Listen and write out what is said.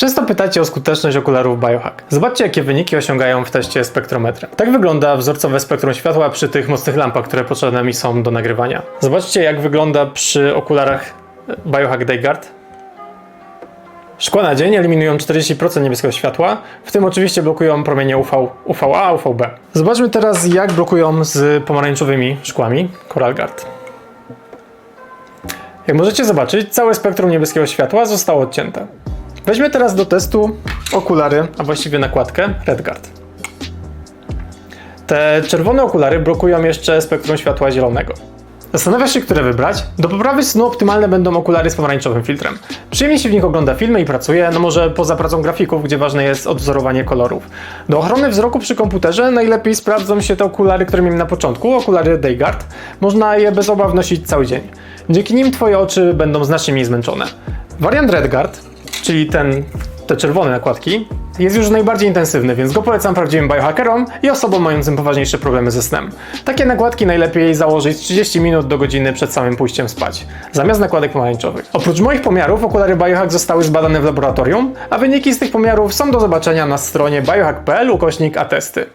Często pytacie o skuteczność okularów Biohack. Zobaczcie, jakie wyniki osiągają w teście spektrometrem. Tak wygląda wzorcowe spektrum światła przy tych mocnych lampach, które potrzebne mi są do nagrywania. Zobaczcie, jak wygląda przy okularach Biohack Dayguard. Szkła na dzień eliminują 40% niebieskiego światła, w tym oczywiście blokują promienie UV, UVA, UVB. Zobaczmy teraz, jak blokują z pomarańczowymi szkłami CoralGuard. Jak możecie zobaczyć, całe spektrum niebieskiego światła zostało odcięte. Weźmy teraz do testu okulary, a właściwie nakładkę RedGuard. Te czerwone okulary blokują jeszcze spektrum światła zielonego. Zastanawiasz się, które wybrać? Do poprawy snu optymalne będą okulary z pomarańczowym filtrem. Przyjemnie się w nich ogląda filmy i pracuje, no może poza pracą grafików, gdzie ważne jest odwzorowanie kolorów. Do ochrony wzroku przy komputerze najlepiej sprawdzą się te okulary, które miałem na początku, okulary Dayguard. Można je bez obaw nosić cały dzień. Dzięki nim twoje oczy będą znacznie mniej zmęczone. Wariant Redguard, czyli ten, te czerwone nakładki, jest już najbardziej intensywny, więc go polecam prawdziwym biohackerom i osobom mającym poważniejsze problemy ze snem. Takie nakładki najlepiej założyć 30 minut do godziny przed samym pójściem spać, zamiast nakładek pomarańczowych. Oprócz moich pomiarów, okulary Biohack zostały zbadane w laboratorium, a wyniki z tych pomiarów są do zobaczenia na stronie biohack.pl ukośnik atesty.